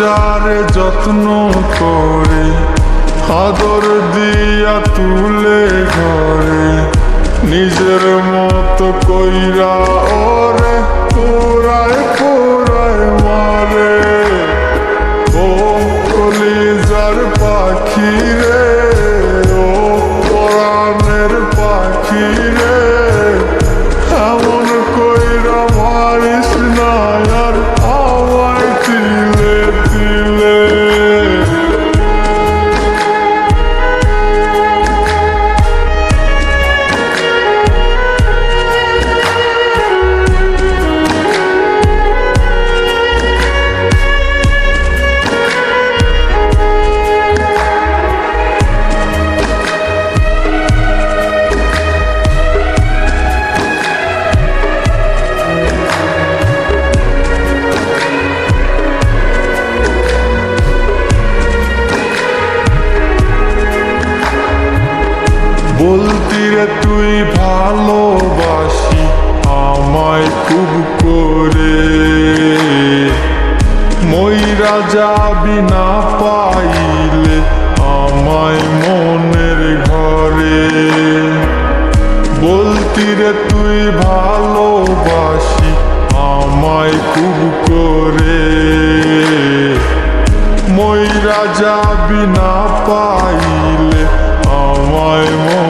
যারে যত্ন করে আদর দিয়া তুলে ঘরে নিজের মতো কইরা ওরে তুই ভালোবাসি আমায় খুব করে। ময়রা যাবি না পাইলে আমায় মনের ঘরে। বলতি রে তুই ভালোবাসি আমায় খুব করে। ময়রা যাবি না পাইলে আমায় মনের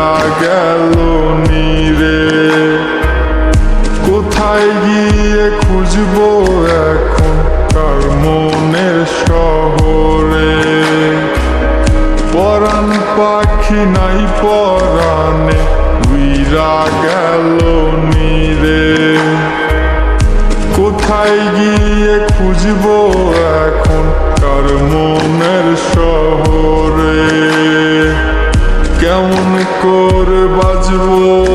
চলা গেল নিরে কোথায় গিয়ে খুঁজবো এখন কার মনের শহরে? পরাণ পাখি নাই পরাণে উইরা গেল নিরে কোথায় গিয়ে খুঁজবো এখন কার মনের শহর? করব বাজবো।